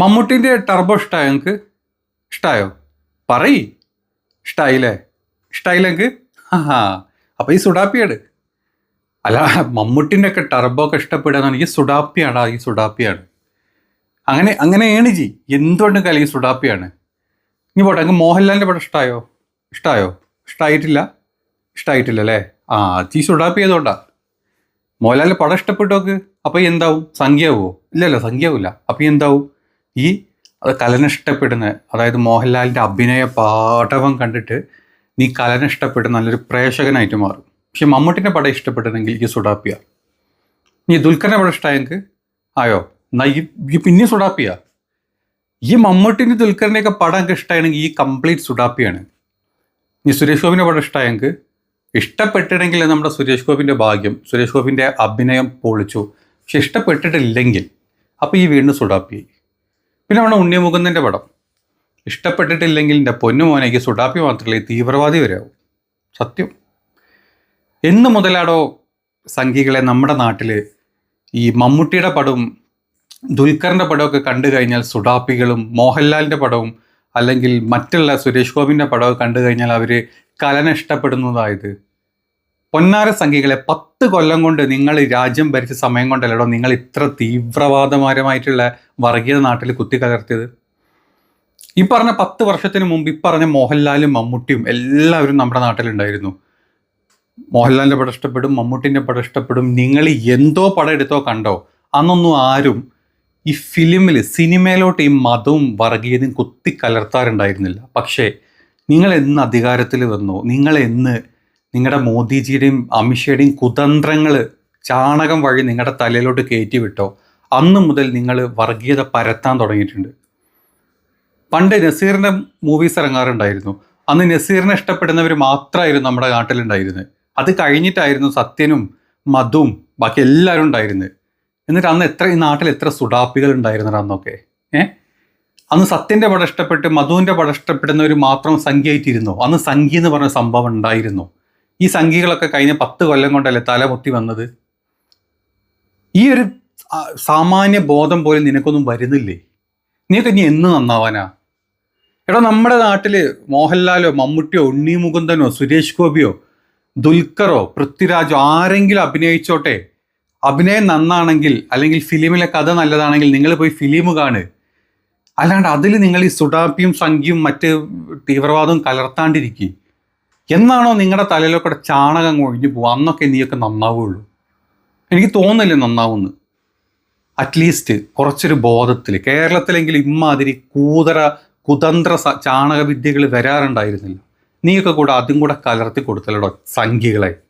മമ്മൂട്ടിന്റെ turbo ഇഷ്ടമായോ നിങ്ങൾക്ക് ഇഷ്ടമായോ പറയ്. ഇഷ്ടായില്ലേ? ഇഷ്ടായില്ലേ നിങ്ങൾക്ക് ആ അപ്പോൾ ഈ സുഡാപ്പിയാണ് അല്ല മമ്മൂട്ടിന്റെ ഒക്കെ ടർബോ ഒക്കെ ഇഷ്ടപ്പെടുക ഈ സുഡാപ്പിയാണ് ഈ സുഡാപ്പിയാണ്. അങ്ങനെ അങ്ങനെയാണ് ജി. എന്തുകൊണ്ടും ഈ സുഡാപ്പിയാണ്? ഇനി പോട്ടെ അങ്ങ് മോഹൻലാലിന്റെ പടം ഇഷ്ടമായോ ഇഷ്ടമായോ ഇഷ്ടമായിട്ടില്ല ഇഷ്ടമായിട്ടില്ല അല്ലേ? ആ ഈ സുഡാപ്പി ചെയ്തോണ്ടാ മോഹൻലാലിന്റെ പടം ഇഷ്ടപ്പെട്ടോക്ക് അപ്പോൾ എന്താവും? സംഖ്യയാവോ ഇല്ലല്ലോ സംഖ്യയാവില്ല അപ്പോൾ എന്താവും? ഈ അത് കലനിഷ്ടപ്പെടുന്ന അതായത് മോഹൻലാലിന്റെ അഭിനയ പാഠവം കണ്ടിട്ട് നീ കലനിഷ്ടപ്പെടുന്ന നല്ലൊരു പ്രേക്ഷകനായിട്ട് മാറും. പക്ഷെ മമ്മൂട്ടിന്റെ പടം ഇഷ്ടപ്പെട്ടതെങ്കിൽ ഈ സുഡാപ്പിയ. നീ ദുൽഖറിന്റെ പടം ഇഷ്ടമായെങ്കിൽ ആയോ? ഈ പിന്നെ സുഡാപ്പിയ. ഈ മമ്മൂട്ടിന്റെ ദുൽഖറിന്റെയൊക്കെ പടം എനിക്ക് ഇഷ്ടമാണെങ്കിൽ ഈ കംപ്ലീറ്റ് സുഡാപ്പിയാണ്. നീ സുരേഷ് ഗോപിന്റെ പടം ഇഷ്ടമായെങ്കിൽ ഇഷ്ടപ്പെട്ടിട്ടെങ്കിൽ നമ്മുടെ സുരേഷ് ഗോപിന്റെ ഭാഗ്യം സുരേഷ് ഗോപിന്റെ അഭിനയം പൊളിച്ചു. പക്ഷെ ഇഷ്ടപ്പെട്ടിട്ടില്ലെങ്കിൽ അപ്പോൾ ഈ വീണ്ടും സുഡാപ്പി പിന്നെ നമ്മുടെ ഉണ്ണിമുകുന്ദന്റെ പടം. ഇഷ്ടപ്പെട്ടിട്ടില്ലെങ്കിൽ എന്റെ പൊന്നു മോനേക്ക് സുഡാപ്പി മാത്രമല്ല തീവ്രവാദി വരെയാവും. സത്യം. എന്ന് മുതലാടോ സംഘികളെ നമ്മുടെ നാട്ടിൽ ഈ മമ്മൂട്ടിയുടെ പടവും ദുൽഖറിന്റെ പടമൊക്കെ കണ്ടു കഴിഞ്ഞാൽ സുഡാപ്പികളും മോഹൻലാലിന്റെ പടവും അല്ലെങ്കിൽ മറ്റുള്ള സുരേഷ് ഗോപിന്റെ പടമൊക്കെ കണ്ടു കഴിഞ്ഞാൽ അവർ കലന ഇഷ്ടപ്പെടുന്നതായത് പൊന്നാര സംഘികളെ പത്ത് കൊല്ലം കൊണ്ട് നിങ്ങൾ രാജ്യം ഭരിച്ച സമയം കൊണ്ടല്ലോ നിങ്ങൾ ഇത്ര തീവ്രവാദപരമായിട്ടുള്ള വർഗീയത നാട്ടിൽ കുത്തിക്കലർത്തിയത് ഈ പറഞ്ഞ പത്ത് വർഷത്തിന് മുമ്പ് ഈ പറഞ്ഞ മോഹൻലാലും മമ്മൂട്ടിയും എല്ലാവരും നമ്മുടെ നാട്ടിലുണ്ടായിരുന്നു. മോഹൻലാലിന്റെ പടം ഇഷ്ടപ്പെടും മമ്മൂട്ടിന്റെ പടം ഇഷ്ടപ്പെടും. നിങ്ങൾ എന്തോ പടം എടുത്തോ കണ്ടോ? അന്നൊന്നും ആരും ഈ ഫിലിമിൽ സിനിമയിലോട്ട് ഈ മതവും വർഗീയതയും കുത്തി കലർത്താറുണ്ടായിരുന്നില്ല. പക്ഷേ നിങ്ങൾ എന്ന് അധികാരത്തിൽ വന്നോ. നിങ്ങൾ എന്ന് നിങ്ങളുടെ മോദിജിയുടെയും അമിത്ഷയുടെയും കുതന്ത്രങ്ങൾ ചാണകം വഴി നിങ്ങളുടെ തലയിലോട്ട് കയറ്റി വിട്ടോ? അന്ന് മുതൽ നിങ്ങൾ വർഗീയത പരത്താൻ തുടങ്ങിയിട്ടുണ്ട്. പണ്ട് നസീറിന്റെ മൂവീസ് ഇറങ്ങാറുണ്ടായിരുന്നു. അന്ന് നസീറിനെ ഇഷ്ടപ്പെടുന്നവർ മാത്രമായിരുന്നു നമ്മുടെ നാട്ടിലുണ്ടായിരുന്നത്. അത് കഴിഞ്ഞിട്ടായിരുന്നു സത്യനും മധുവും ബാക്കി എല്ലാവരും ഉണ്ടായിരുന്നത്. എന്നിട്ട് അന്ന് എത്ര ഈ നാട്ടിൽ എത്ര സുഡാപ്പികൾ ഉണ്ടായിരുന്നത് അന്നൊക്കെ? ഏ? അന്ന് സത്യന്റെ പടം ഇഷ്ടപ്പെട്ട് മധുവിന്റെ പടം ഇഷ്ടപ്പെടുന്നവർ മാത്രം സംഖ്യയായിട്ടിരുന്നു? അന്ന് സംഖ്യ എന്ന് പറഞ്ഞ സംഭവം ഉണ്ടായിരുന്നു? ഈ സംഖ്യകളൊക്കെ കഴിഞ്ഞ പത്ത് കൊല്ലം കൊണ്ടല്ലേ തലമുത്തി വന്നത്? ഈ ഒരു സാമാന്യ ബോധം പോലും നിനക്കൊന്നും വരുന്നില്ലേ? നീയൊക്കെ ഇനി എന്ന് നന്നാവാനാ? എടാ നമ്മുടെ നാട്ടിൽ മോഹൻലാലോ മമ്മൂട്ടിയോ ഉണ്ണി മുകുന്ദനോ സുരേഷ് ഗോപിയോ ദുൽഖറോ പൃഥ്വിരാജോ ആരെങ്കിലും അഭിനയിച്ചോട്ടെ? അഭിനയം നന്നാണെങ്കിൽ അല്ലെങ്കിൽ ഫിലിമിലെ കഥ നല്ലതാണെങ്കിൽ നിങ്ങൾ പോയി ഫിലിം കാണ്. അല്ലാണ്ട് അതിൽ നിങ്ങൾ ഈ സുഡാപ്പിയും സംഖ്യയും മറ്റ് തീവ്രവാദവും കലർത്താണ്ടിരിക്കുക എന്നാണോ നിങ്ങളുടെ തലയിലൊക്കെ ചാണകം ഒഴിഞ്ഞു പോകുക അന്നൊക്കെ നീയൊക്കെ നന്നാവുള്ളൂ. എനിക്ക് തോന്നുന്നില്ല നന്നാവുമെന്ന് അറ്റ്ലീസ്റ്റ് കുറച്ചൊരു ബോധത്തിൽ കേരളത്തിലെങ്കിലും ഇമ്മാതിരി കൂതറ കുതന്ത്ര ചാണകവിദ്യകൾ വരാറുണ്ടായിരുന്നില്ല. നീയൊക്കെ കൂടെ അതും കൂടെ കലർത്തി കൊടുത്തല്ലോ സംഖ്യകളെ.